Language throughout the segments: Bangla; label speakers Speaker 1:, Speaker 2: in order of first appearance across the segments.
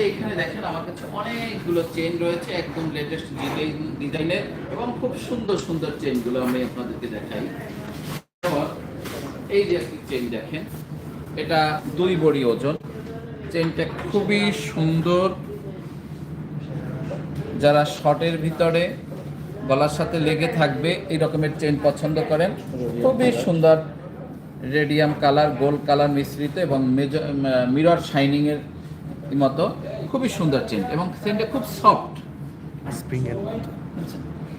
Speaker 1: যে এখানে দেখেন, আমার কাছে অনেকগুলো চেন রয়েছে, একদম লেটেস্ট ডিজাইন ডিজাইনের এবং খুব সুন্দর সুন্দর চেনগুলো আমি আপনাদেরকে দেখাই। এই যে একটি চেন দেখেন, এটা দুই বড়ি ওজন। চেনটা খুবই সুন্দর। যারা শর্টের ভিতরে গলার সাথে লেগে থাকবে, এই রকমের চেন পছন্দ করেন। খুবই সুন্দর রেডিয়াম কালার গোল্ড কালার মিশ্রিত এবং মিরর শাইনিং এর মতো খুবই সুন্দর চেন এবং চেনটা খুব সফট
Speaker 2: স্প্রিং এর মতো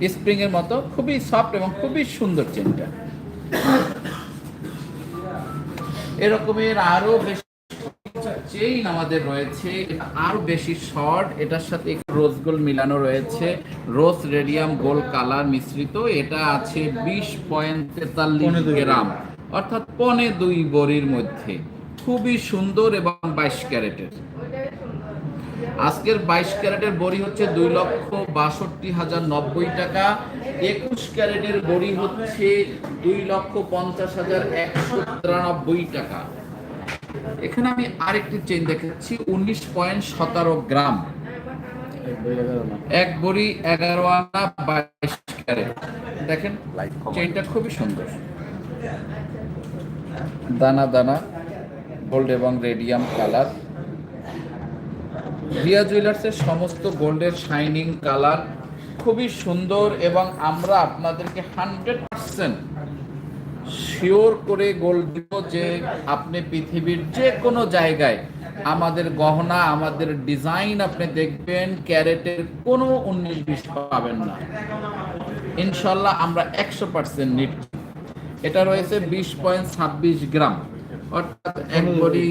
Speaker 1: স্প্রিং এর মতো খুবই সফট এবং খুবই সুন্দর চেনটা। এরকমের আরও বেশি চেইন আমাদের রয়েছে। এটা আরও বেশি শর্ট এটার সাথে একটু রোজ গোল্ড মিলানো রয়েছে। রোজ রেডিয়াম গোল্ড কালার মিশ্রিত। এটা আছে বিশ পয়েন্ট তেতাল্লিশ গ্রাম। অর্থাৎ পনে দুই বড়ির মধ্যে। খুবই সুন্দর এবং বাইশ ক্যারেটের। আজকের বাইশ ক্যারেটের বড়ি হচ্ছে দুই লক্ষ বাষট্টি হাজার নব্বই টাকা। একুশ ক্যারেটের বড়ি হচ্ছে দুই লক্ষ পঞ্চাশ হাজার একশো তিরানব্বই টাকা। এখানে আমি আরেকটি চেন দেখাচ্ছি, উনিশ পয়েন্ট সতেরো গ্রাম। এক বড়ি এগারো আনা, বাইশ ক্যারেট। দেখেন চেনটা খুবই সুন্দর। দানা দানা গোল্ড এবং রেডিয়াম কালার রিয়া জুয়েলার্সের সমস্ত গোল্ডের শাইনিং কালার খুবই সুন্দর এবং আমরা আপনাদেরকে হান্ড্রেড পার্সেন্ট শিওর করে গোল্ড দিব যে আপনি পৃথিবীর যে কোনো জায়গায় আমাদের গহনা আমাদের ডিজাইন আপনি দেখবেন ক্যারেটের কোনো উনিশ বিশ পাবেন না। ইনশাল্লাহ আমরা একশো পার্সেন্ট নিট। এটা রয়েছে বিশ পয়েন্ট ছাব্বিশ গ্রাম। অর্থাৎ এক বড়ি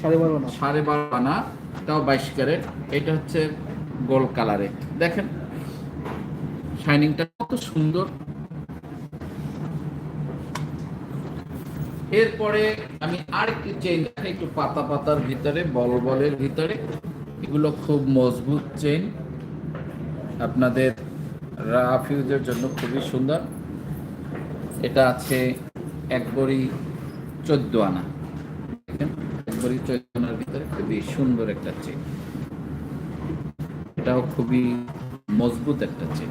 Speaker 2: সাড়ে বারো না
Speaker 1: সাড়ে বারো আনা। তাও বাইশ ক্যারেট। এটা হচ্ছে গোল্ড কালারে। দেখেন, শাইনিংটা কত সুন্দর। এরপরে আমি আরেকটি চেইন দেখাই একটু পাতা পাতার ভিতরে, বল বলের ভিতরে, এগুলো খুব মজবুত চেইন আপনাদের রাফ ইউজের জন্য খুবই সুন্দর। এটা আছে এক বড়ি চোদ্দ আনা। এক বড়ি চোদ্দ খুবই সুন্দর একটা চেন। এটাও খুবই মজবুত একটা চেন।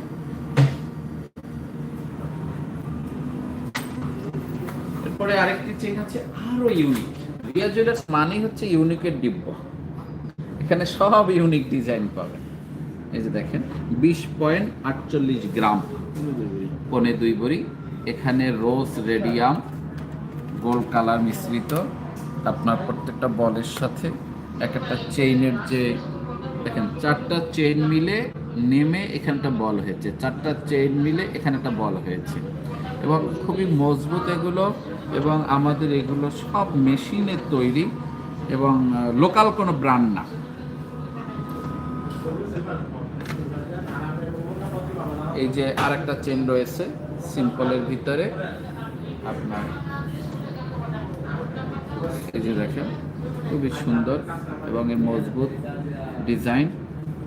Speaker 1: এরপরে আরেকটি চেন আছে আরও ইউনিক রিয়া জুয়েলার্স মানেই হচ্ছে ইউনিকের ডিব্বা। এখানে সব ইউনিক ডিজাইন পাবেন। এই যে দেখেন, বিশ পয়েন্ট আটচল্লিশ গ্রাম। পনে দুই বড়ি, এখানে রোজ রেডিয়াম গোল্ড কালার মিশ্রিত। আপনার প্রত্যেকটা বলের সাথে এক একটা চেইনের যে, দেখেন, চারটা চেইন মিলে নেমে এখানটা বল হয়েছে। চারটা চেইন মিলে এখানে একটা বল হয়েছে। এবং খুবই মজবুত এগুলো এবং আমাদের এগুলো সব মেশিনের তৈরি এবং লোকাল কোনো ব্র্যান্ড না। এই যে আর একটা চেন রয়েছে সিম্পলের ভিতরে। আপনার, এই যে দেখেন। খুবই সুন্দর এবং এর মজবুত ডিজাইন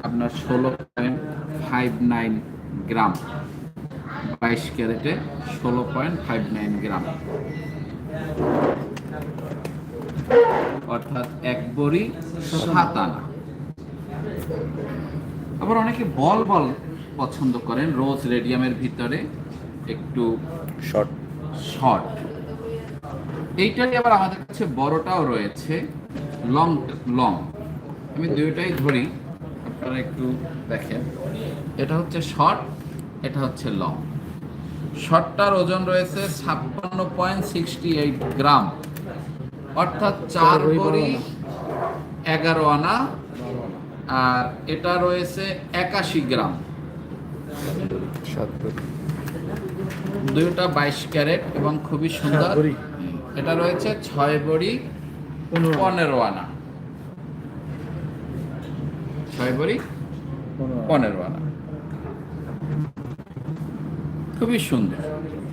Speaker 1: আপনার ষোলো পয়েন্ট ফাইভ নাইন গ্রাম। বাইশ ক্যারেটে ষোলো পয়েন্ট ফাইভ নাইন গ্রাম। অর্থাৎ এক বড়ি সাত আনা। আবার অনেকে বল বল পছন্দ করেন রোজ রেডিয়ামের ভিতরে একটু
Speaker 2: শর্ট।
Speaker 1: শর্ট। এইটারই আবার আমাদের কাছে বড়টাও রয়েছে লং লং আমি দুইটাই ধরি আপনারা একটু দেখেন। এটা হচ্ছে শর্ট এটা হচ্ছে লং শর্টটার ওজন রয়েছে ছাপ্পান্ন পয়েন্ট সিক্সটি এইট গ্রাম। অর্থাৎ চার বড়ি এগারো আনা আর এটা রয়েছে একাশি গ্রাম। দুইটা বাইশ ক্যারেট এবং খুবই সুন্দর। এটা রয়েছে ছয় বড়ি
Speaker 2: পনেরো
Speaker 1: আনা। ছয় বড়ি পনেরো আনা। খুবই সুন্দর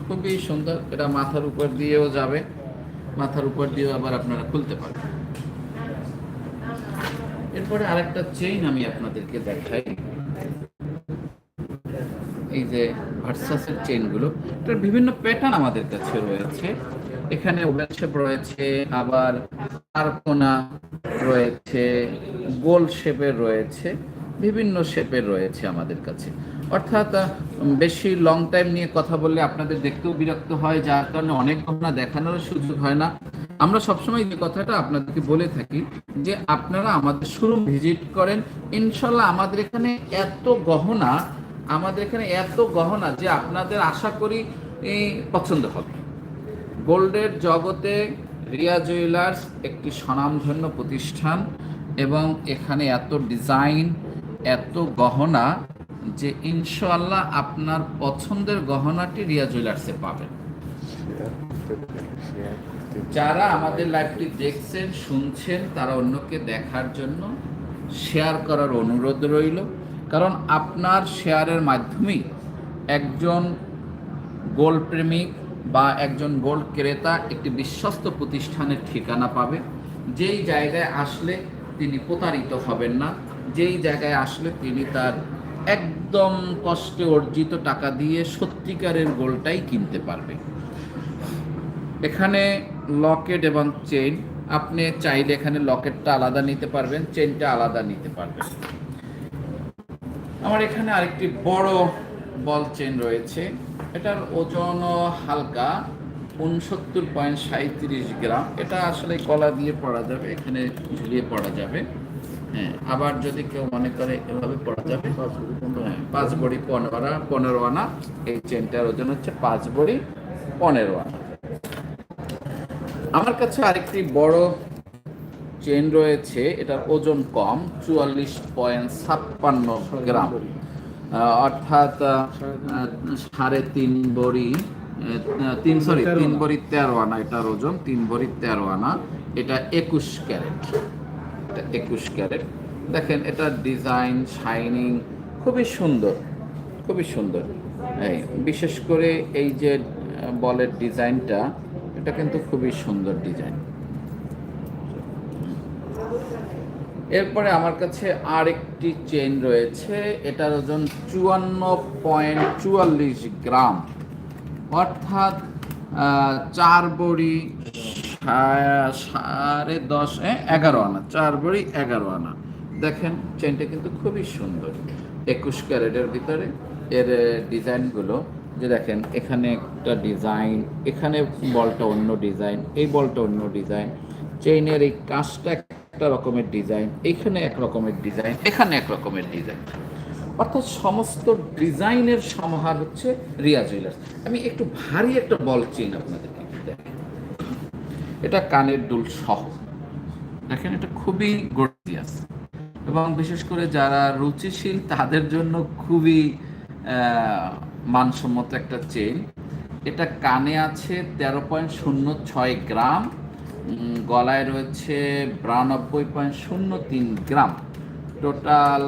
Speaker 1: খুবই সুন্দর। এটা মাথার উপর দিয়েও যাবে মাথার উপর দিয়েও আবার আপনারা খুলতে পারবেন। এরপরে আরেকটা চেইন আমি আপনাদেরকে দেখাই। এই যে ভার্সাসের চেইনগুলো এটার বিভিন্ন প্যাটার্ন আমাদের কাছে রয়েছে। এখানে ওয়েলশেপ রয়েছে, আবার আরকোনা রয়েছে, গোল শেপের রয়েছে, বিভিন্ন শেপের রয়েছে আমাদের কাছে। অর্থাৎ বেশি লং টাইম নিয়ে কথা বললে আপনাদের দেখতেও বিরক্ত হয়, যার কারণে অনেক গহনা দেখানোর সুযোগ হয় না। আমরা সবসময় যে কথাটা আপনাদেরকে বলে থাকি, যে আপনারা আমাদের শুরু ভিজিট করেন, ইনশাল্লাহ আমাদের এখানে এত গহনা, আমাদের এখানে এত গহনা যে আপনাদের আশা করি পছন্দ হবে। গোল্ডের জগতে রিয়া জুয়েলার্স একটি স্বনামধন্য প্রতিষ্ঠান এবং এখানে এত ডিজাইন, এত গহনা যে ইনশাল্লাহ আপনার পছন্দের গহনাটি রিয়া জুয়েলার্সে পাবেন। যারা আমাদের লাইভটি দেখছেন, শুনছেন, তারা অন্যকে দেখার জন্য শেয়ার করার অনুরোধ রইল। কারণ আপনার শেয়ারের মাধ্যমেই একজন গোল্ড প্রেমিক বা একজন গোল্ড ক্রেতা একটি বিশ্বস্ত প্রতিষ্ঠানের ঠিকানা পাবে। যেই জায়গায় আসলে তিনি প্রতারিত হবেন না, যেই জায়গায় আসলে তিনি তার একদম কষ্টে অর্জিত টাকা দিয়ে সত্যিকারের গোলটাই কিনতে পারবে। এখানে লকেট এবং চেইন, আপনি চাইলে এখানে লকেটটা আলাদা নিতে পারবেন, চেইনটা আলাদা নিতে পারবেন। আমার এখানে আরেকটি বড় বল চেন রয়েছে। এটার ওজন হালকা উনসত্তর পয়েন্ট সাঁত্রিশ গ্রাম। এটা আসলে কলা দিয়ে পড়া যাবে এখানে ঝুলিয়ে পড়া যাবে। হ্যাঁ আবার যদি কেউ মনে করে এভাবে পড়া যাবে হ্যাঁ, পাঁচ বড়ি পনেরো পনেরো আনা এই চেনটার ওজন হচ্ছে পাঁচ বড়ি পনেরো আনা। আমার কাছে আরেকটি বড় চেন রয়েছে এটার ওজন কম চুয়াল্লিশ পয়েন্ট ছাপ্পান্ন গ্রাম। অর্থাৎ সাড়ে তিন বড়ি তিন সরি তিন বড়ি তেরো আনা এটার ওজন তিন বড়ি তেরো আনা এটা একুশ ক্যারেট। এটা একুশ ক্যারেট। দেখেন এটার ডিজাইন শাইনিং খুবই সুন্দর খুবই সুন্দর। এই বিশেষ করে এই যে বলের ডিজাইনটা এটা কিন্তু খুবই সুন্দর ডিজাইন। এরপরে আমার কাছে আরেকটি চেন রয়েছে, এটার ওজন চুয়ান্ন পয়েন্ট চুয়াল্লিশ গ্রাম। অর্থাৎ চার বড়ি সাড়ে দশ এগারো আনা, চার বড়ি এগারো আনা। দেখেন চেনটা কিন্তু খুবই সুন্দর। একুশ ক্যারেটের ভিতরে এর ডিজাইনগুলো, যে দেখেন, এখানে একটা ডিজাইন, এখানে বলটা অন্য ডিজাইন, এই বলটা অন্য ডিজাইন। চেইনের এই কাজটা একটা রকমের ডিজাইন এখানে এক রকমের ডিজাইন এখানে এক রকমের ডিজাইন অর্থাৎ সমস্ত ডিজাইনের সমাহার হচ্ছে রিয়া জুয়েলার্স আমি একটু ভারী একটা বল চেইন আপনাদেরকে এটা কানের দুল সহ। দেখেন, এটা খুবই গর্জিয়াস এবং বিশেষ করে যারা রুচিশীল, তাদের জন্য খুবই মানসম্মত একটা চেইন এটা কানে আছে তেরো পয়েন্ট শূন্য ছয় গ্রাম। গলায় রয়েছে বিরানব্বই পয়েন্ট শূন্য তিন গ্রাম। টোটাল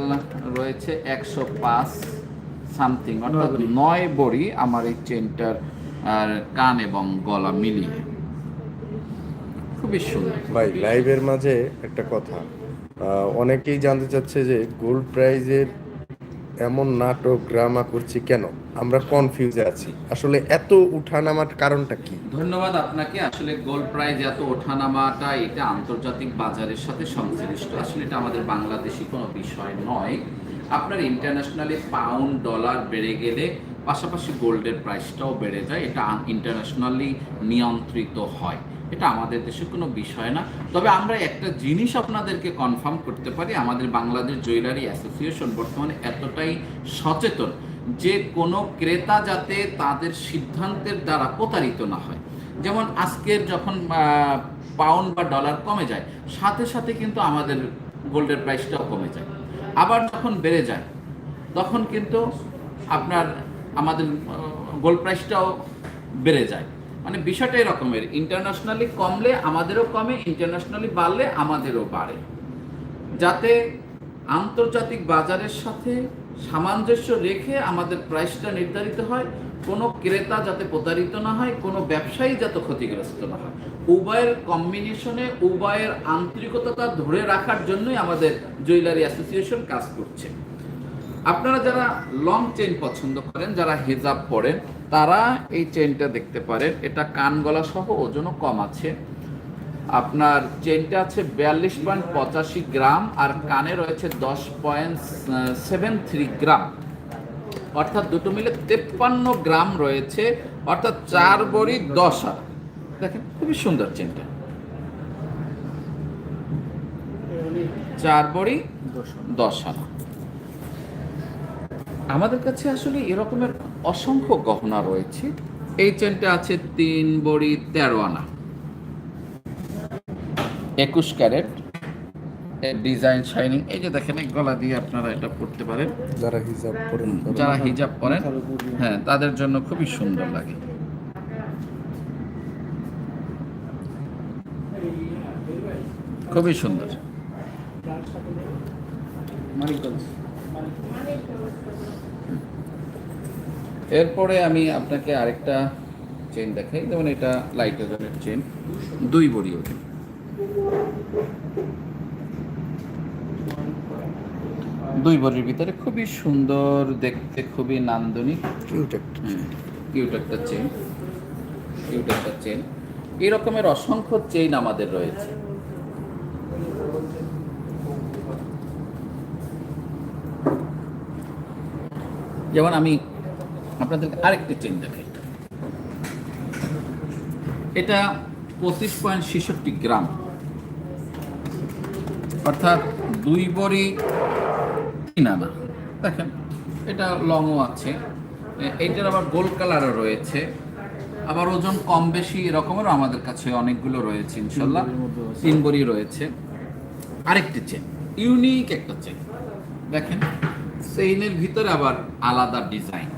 Speaker 1: রয়েছে একশো পাঁচ সামথিং অর্থাৎ নয় বড়ি আমার এই চেনটার আর কান এবং গলা মিলিয়ে। খুবই সুন্দর।
Speaker 3: ভাই লাইভের মাঝে একটা কথা। অনেকেই জানতে চাচ্ছে যে গোল্ড প্রাইজের এমন নাটক, ড্রামা করছি কেন? আমরা কনফিউজে আছি। আসলে এত উঠানামার কারণটা কি?
Speaker 1: ধন্যবাদ আপনাকে। আসলে গোল্ড প্রাইজ এত ওঠানামাটা, এটা আন্তর্জাতিক বাজারের সাথে সংশ্লিষ্ট। আসলে এটা আমাদের বাংলাদেশি কোনো বিষয় নয়। আপনার ইন্টারন্যাশনালি পাউন্ড ডলার বেড়ে গেলে পাশাপাশি গোল্ডের প্রাইসটাও বেড়ে যায়। এটা ইন্টারন্যাশনালি নিয়ন্ত্রিত হয়। এটা আমাদের দেশে কোনো বিষয় না। তবে আমরা একটা জিনিস আপনাদেরকে কনফার্ম করতে পারি, আমাদের বাংলাদেশ জুয়েলারি অ্যাসোসিয়েশন বর্তমানে এতটাই সচেতন যে কোনো ক্রেতা যাতে তাদের সিদ্ধান্তের দ্বারা প্রতারিত না হয়। যেমন আজকের যখন পাউন্ড বা ডলার কমে যায়, সাথে সাথে কিন্তু আমাদের গোল্ডের প্রাইসটাও কমে যায়। আবার যখন বেড়ে যায়, তখন কিন্তু আপনার, আমাদের গোল্ড প্রাইসটাও বেড়ে যায়। মানে বিষয়টা এরকমের। ইন্টারন্যাশনালি কমলে আমাদেরও কমে ইন্টারন্যাশনালি বাড়লে আমাদেরও বাড়ে। যাতে আন্তর্জাতিক বাজারের সাথে সামঞ্জস্য রেখে আমাদের প্রাইসটা নির্ধারিত হয়, কোনো ক্রেতা যাতে প্রতারিত না হয়, কোনো ব্যবসায়ী যাতে ক্ষতিগ্রস্ত না হয়। উভয়ের কম্বিনেশনে উভয়ের আন্তরিকতা ধরে রাখার জন্যই আমাদের জুয়েলারি অ্যাসোসিয়েশন কাজ করছে। আপনারা যারা লং চেইন পছন্দ করেন, যারা হেজাব পরেন তারা এই চেনটা দেখতে পারেন। এটা কান গলা সহ ওজনও কম আছে। আপনার চেনটা আছে বিয়াল্লিশ পয়েন্ট পঁচাশি গ্রাম আর কানে রয়েছে দশ পয়েন্ট সেভেন থ্রি গ্রাম। অর্থাৎ দুটো মিলে তেপ্পান্ন গ্রাম রয়েছে। অর্থাৎ চার বড়ি দশ দেখেন, খুবই সুন্দর চেনটা চার বড়ি দশ আনা আমাদের কাছে আসলে এরকমের অসংখ্য গহনা রয়েছে। এই চেনটা আছে তিন বড়ি তেরো আনা। একুশ ক্যারেট। Design shining. এই যে দেখেন গলা দিয়ে আপনারা এটা পড়তে পারেন।
Speaker 3: যারা হিসাব করেন
Speaker 1: যারা হিজাব পরেন হ্যাঁ তাদের জন্য খুবই সুন্দর লাগে। খুবই সুন্দর। এরপরে আমি আপনাকে আরেকটা চেন দেখাই। যেমন এটা লাইট ওজনের চেন দুই বড়ি ওজন দুই বড়ির ভিতরে খুবই সুন্দর দেখতে খুবই নান্দনিক।
Speaker 3: কিউট একটা
Speaker 1: কিউট একটা চেন কিউট একটা চেন এই রকমের অসংখ্য চেইন আমাদের রয়েছে। যেমন আমি আপনাদেরকে আরেকটি চেন দেখাই। এটা পঁচিশ পয়েন্ট ছেষট্টি গ্রাম। অর্থাৎ দুই বড়ি তিন আনা। দেখেন এটা লংও আছে। এইটার আবার গোল্ড কালারও রয়েছে। আবার ওজন কম বেশি এরকমেরও আমাদের কাছে অনেকগুলো রয়েছে ইনশাল্লাহ। তিন বড়ি রয়েছে। আরেকটি চেন ইউনিক একটা চেন দেখেন চেইনের ভিতরে আবার আলাদা ডিজাইন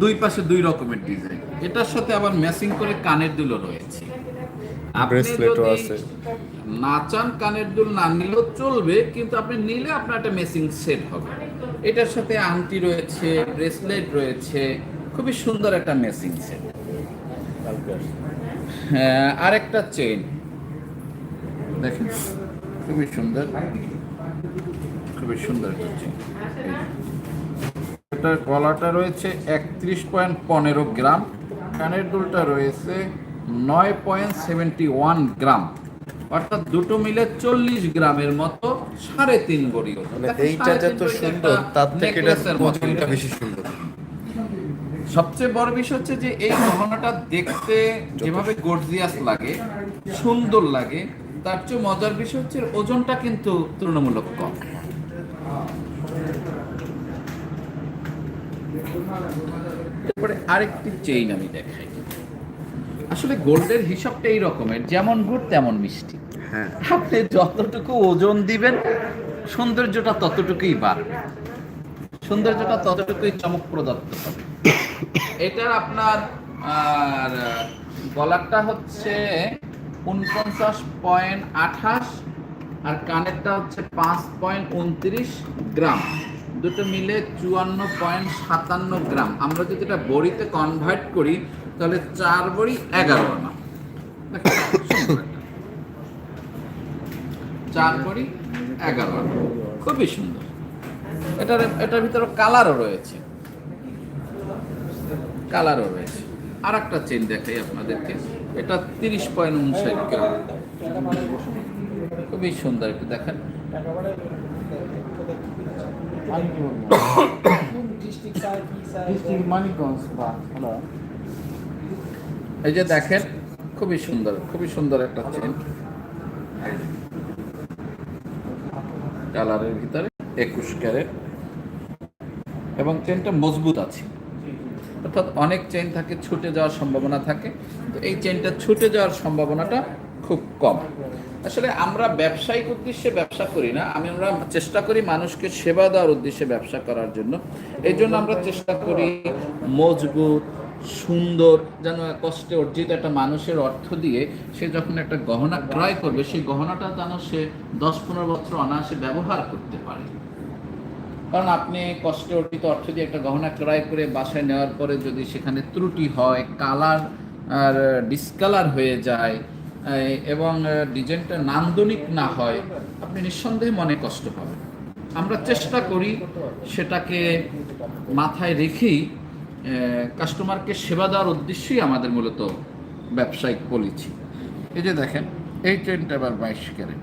Speaker 1: দুই পাশে দুই রকমের ডিজাইন। এটার সাথে আবার ম্যাচিং করে কানের দুলও রয়েছে।
Speaker 3: আছে।
Speaker 1: না চান কানের দুল না নিলেও চলবে কিন্তু আপনি নিলে আপনার একটা মেসিং সেট হবে। এটার সাথে আংটি রয়েছে ব্রেসলেট রয়েছে খুবই সুন্দর একটা মেসিং সেট। হ্যাঁ আরেকটা চেইন। দেখেন খুবই সুন্দর। খুবই সুন্দর একটা চেইন। এটার গলাটা রয়েছে একত্রিশ পয়েন্ট পনেরো গ্রাম কানের দুলটা রয়েছে নয় পয়েন্ট সেভেন্টি ওয়ান গ্রাম অর্থাৎ দুটো মিলে চল্লিশ গ্রামের মতো সাড়ে তিন ওজন।
Speaker 3: মানে
Speaker 1: দেখেন,
Speaker 3: এইটা যত সুন্দর তার থেকে এটা
Speaker 1: necklace-এর মতোই
Speaker 3: ওজনটা
Speaker 1: রয়েছে।
Speaker 3: বেশি সুন্দর
Speaker 1: সবচেয়ে বড় বিষয় হচ্ছে যে এই গহনাটা দেখতে যেভাবে গর্জিয়াস লাগে সুন্দর লাগে তার চেয়ে মজার বিষয় হচ্ছে ওজনটা কিন্তু তুলনামূলক কম তারপরে আরেকটি চেইন আমি দেখাই। আসলে গোল্ডের হিসাবটা এই রকমের যেমন গুড় তেমন মিষ্টি।
Speaker 3: হ্যাঁ।
Speaker 1: আপনি যতটুকু ওজন দিবেন সৌন্দর্যটা ততটুকুই বাড়বে। সৌন্দর্যটা ততটুকুই চমকপ্রদত্ত হবে। এটার আপনার আর গলারটা হচ্ছে উনপঞ্চাশ পয়েন্ট আঠাশ আর কানেরটা হচ্ছে পাঁচ পয়েন্ট উনত্রিশ গ্রাম। দুটো মিলে চুয়ান্ন পয়েন্ট সাতান্ন গ্রাম। আমরা যদি এটা বড়িতে কনভার্ট করি, তাহলে চার বড়ি এগারো আনা। চার বড়ি এগারো আনা। খুবই সুন্দর। এটার এটার ভিতরে কালারও রয়েছে। কালারও রয়েছে। আর একটা চেন দেখাই আপনাদেরকে। এটা তিরিশ পয়েন্ট উনষাট গ্রাম। খুবই সুন্দর একটু দেখেন
Speaker 2: ডিস্ট্রিক্ট মানিকগঞ্জ বা হ্যালো
Speaker 1: এই যে দেখেন, খুবই সুন্দর খুবই সুন্দর একটা চেন কালারের ভিতরে একুশ ক্যারেট। এবং চেনটা মজবুত আছে। অর্থাৎ অনেক চেন থাকে, ছুটে যাওয়ার সম্ভাবনা থাকে। তো এই চেনটা ছুটে যাওয়ার সম্ভাবনাটা খুব কম। আসলে আমরা ব্যবসায়িক উদ্দেশ্যে ব্যবসা করি না, আমি আমরা চেষ্টা করি মানুষকে সেবা দেওয়ার উদ্দেশ্যে ব্যবসা করার জন্য। এই জন্য আমরা চেষ্টা করি মজবুত, সুন্দর, যেন কষ্টে অর্জিত একটা মানুষের অর্থ দিয়ে সে যখন একটা গহনা ক্রয় করবে, সেই গহনাটা যেন সে দশ পনেরো বছর অনায়াসে ব্যবহার করতে পারে। কারণ আপনি কষ্টে অর্জিত অর্থ দিয়ে একটা গহনা ক্রয় করে বাসায় নেওয়ার পরে যদি সেখানে ত্রুটি হয় কালার আর ডিসকালার হয়ে যায় এবং ডিজাইনটা নান্দনিক না হয়, আপনি নিঃসন্দেহে মনে কষ্ট পাবেন। আমরা চেষ্টা করি সেটাকে মাথায় রেখেই কাস্টমারকে সেবা দেওয়ার উদ্দেশ্যই আমাদের মূলত ব্যবসায়িক পলিসি। এই যে দেখেন, এই চেনটা এবার বাইশ ক্যারেট।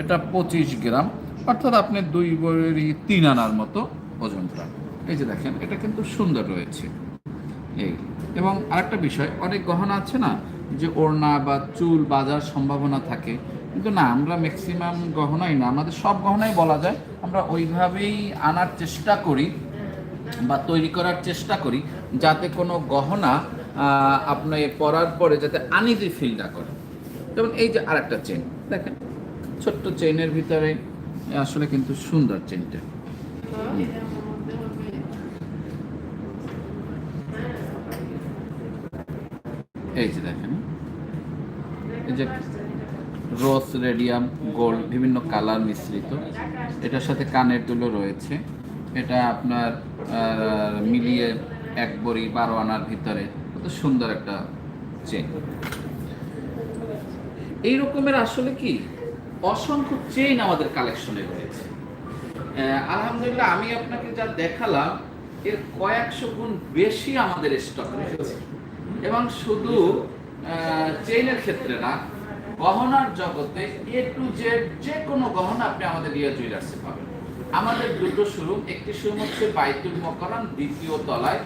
Speaker 1: এটা পঁচিশ গ্রাম, অর্থাৎ আপনি দুই বড়ি তিন আনার মতো ওজনটা এই যে দেখেন, এটা কিন্তু সুন্দর রয়েছে। এই, এবং আরেকটা বিষয়, অনেক গহনা আছে না যে ওড়না বা চুল বাজার সম্ভাবনা থাকে। কিন্তু না আমরা ম্যাক্সিমাম গহনাই না। আমাদের সব গহনাই বলা যায়। আমরা ওইভাবেই আনার চেষ্টা করি বা তৈরি করার চেষ্টা করি যাতে কোনো গহনা আহ, আপনি পরার পরে যাতে আনিজি ফিল না করে। যেমন এই যে আরেকটা চেন দেখেন ছোট্ট চেইনের ভিতরে আসলে কিন্তু সুন্দর চেনটা এই যে দেখেন। যে রোজ, রেডিয়াম, গোল্ড বিভিন্ন কালার মিশ্রিত। এটার সাথে কানের দুলো রয়েছে। এটা আপনার মিলিয়ে এক বড়ি বারো আনার ভিতরে কত সুন্দর একটা চেন। এই রকমের আসলে কি? অসংখ্য চেইন আমাদের কালেকশনে রয়েছে। আলহামদুলিল্লাহ আমি আপনাকে যা দেখালাম, এর কয়েকশো গুণ বেশি আমাদের স্টক রয়েছে। এবং শুধু চেইনের ক্ষেত্রে না, গহনার জগতে এ টু জেড যে কোনো গহনা আপনি আমাদের রিয়া জুয়েলার্সে পাবেন। আমাদের দুটো শোরুম একটি শোরুম হচ্ছে বাইতুল মকরম দ্বিতীয় তলায়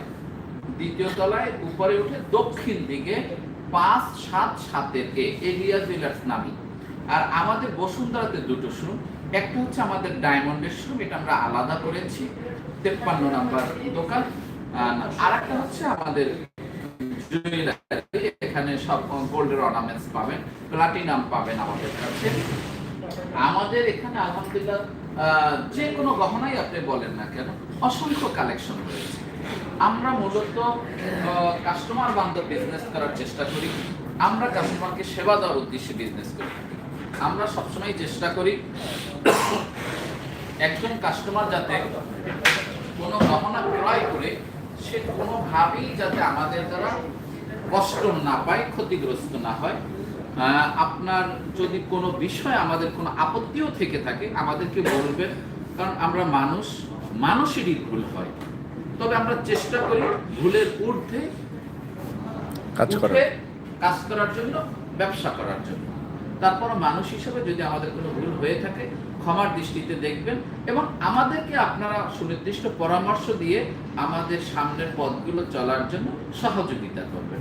Speaker 1: দ্বিতীয় তলায় উপরে উঠে দক্ষিণ দিকে পাঁচ, সাত, সাতের এ এরিয়া জুয়েলার্স নামি। আর আমাদের বসুন্ধরাতে দুটো শোরুম একটা হচ্ছে আমাদের ডায়মন্ডের শোরুম এটা আমরা আলাদা করেছি, তেপ্পান্ন নাম্বার দোকান। আর একটা হচ্ছে আমাদের এখানে সব গোল্ডের অর্নামেন্টস পাবেন প্লাটিনাম পাবেন আমাদের কাছে। আমাদের এখানে আলহামদুলিল্লাহ যে কোনো গহনাই আপনি বলেন না কেন, অসংখ্য কালেকশন রয়েছে। আমরা মূলত কাস্টমার বান্ধব বিজনেস করার চেষ্টা করি। আমরা কাস্টমারকে সেবা দেওয়ার উদ্দেশ্যে বিজনেস করি আমরা সবসময় চেষ্টা করি, একজন কাস্টমার যাতে কোনো গহনা ক্রয় করে, সে কোনোভাবেই যাতে আমাদের দ্বারা কষ্ট না পায় ক্ষতিগ্রস্ত না হয়। আপনার যদি কোনো বিষয় আমাদের কোনো আপত্তিও থেকে থাকে আমাদেরকে বলবেন কারণ আমরা মানুষ মানুষেরই ভুল হয়। তবে আমরা চেষ্টা করি ভুলের ঊর্ধ্বে
Speaker 3: কাজ করা
Speaker 1: কাজ করার জন্য ব্যবসা করার জন্য। তারপর মানুষ হিসেবে যদি আমাদের কোনো ভুল হয়ে থাকে ক্ষমার দৃষ্টিতে দেখবেন এবং আমাদেরকে আপনারা সুনির্দিষ্ট পরামর্শ দিয়ে আমাদের সামনের পথগুলো চলার জন্য সহযোগিতা করবেন।